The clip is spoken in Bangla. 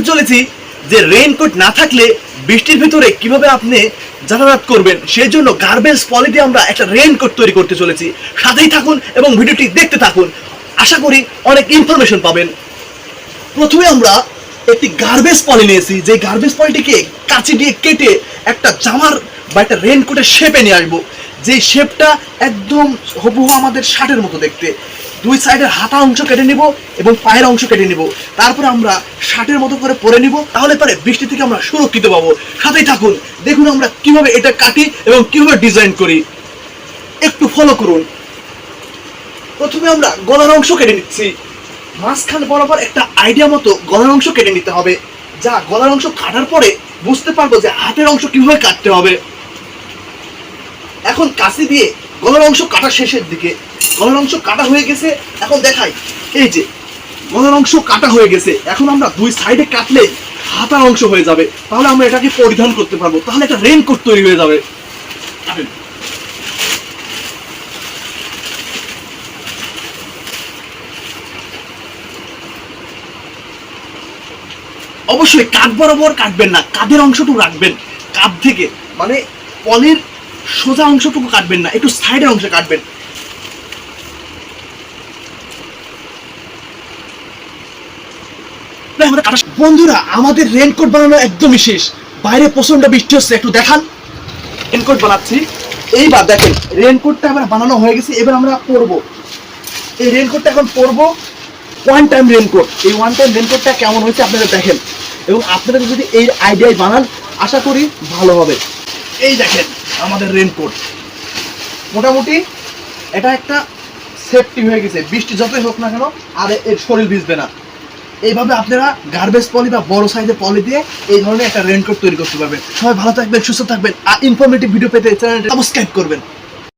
দেখাতে চলেছি যে রেইনকোট না থাকলে বৃষ্টির ভিতরে কীভাবে আপনি যাতায়াত করবেন। সেই জন্য গার্বেজ পলি দিয়ে আমরা একটা রেইনকোট তৈরি করতে চলেছি। সাথেই থাকুন এবং ভিডিওটি দেখতে থাকুন। আশা করি অনেক ইনফরমেশন পাবেন। প্রথমে আমরা একটি গার্বেজ পলি নিয়েছি। যে গার্বেজ পলিটিকে কাঁচি দিয়ে কেটে একটা জামার বা একটা রেনকোটের শেপে নিয়ে আসব। যে শেপটা একদম হুবহু আমাদের শার্টের মতো দেখতে। দুই সাইডের হাতা অংশ কেটে নিব এবং পায়ের অংশ কেটে নিব। তারপরে আমরা শার্টের মতো করে পরে নিব, তাহলে পরে বৃষ্টি থেকে আমরা সুরক্ষিত পাবো। সাথেই থাকুন, দেখুন আমরা কীভাবে এটা কাটি এবং কীভাবে ডিজাইন করি। একটু ফলো করুন। প্রথমে আমরা গলার অংশ কেটে নিচ্ছি। মাঝখান বরাবর একটা আইডিয়া মতো গলার অংশ কেটে নিতে হবে। যা গলার অংশ কাটার পরে বুঝতে পারব যে হাতের অংশ কীভাবে কাটতে হবে। এখন কাশি দিয়ে গলার অংশ কাটা শেষের দিকে। গলার অংশ কাটা হয়ে গেছে, এখন দেখাই। এই যে গলার অংশ কাটা হয়ে গেছে। এখন আমরা দুই সাইডে কাটলে হাতার অংশ হয়ে যাবে। তাহলে আমরা এটাকে পরিধান করতে পারব। তাহলে একটা রেনকোট তৈরি হয়ে যাবে। অবশ্যই কাঁধ বরাবর কাটবেন না। কাঁধের অংশটুকু রাখবেন। কাঁধ থেকে মানে পলের সোজা অংশটুকু কাটবেন না, একটু সাইডের অংশে কাটবেন। বন্ধুরা, আমাদের রেনকোট বানানো একদমই শেষ। বাইরে প্রচণ্ড বৃষ্টি হচ্ছে, একটু দেখান। রেনকোট বানাচ্ছি। এইবার দেখেন রেনকোটটা আমরা বানানো হয়ে গেছে, এবার আমরা পরবো। এই রেনকোটটা এখন পরবো ওয়ান টাইম রেনকোট এই ওয়ান টাইম রেনকোটটা কেমন হয়েছে আপনারা দেখেন। এবং আপনারা যদি এই আইডিয়ায় বানান, আশা করি ভালো হবে। এই দেখেন আমাদের রেনকোট মোটামুটি এটা একটা সেফটি হয়ে গেছে। বৃষ্টি যতই হোক না কেন, আর এর শরীর ভিজবে না। এইভাবে আপনারা গার্বেজ পলি বা বড় সাইজের পলি দিয়ে এই ধরনের একটা রেনকোট তৈরি করতে পারবেন। সবাই ভালো থাকবেন, সুস্থ থাকবেন। আর ইনফরমেটিভ ভিডিও পেতে চ্যানেলটা সাবস্ক্রাইব করবেন।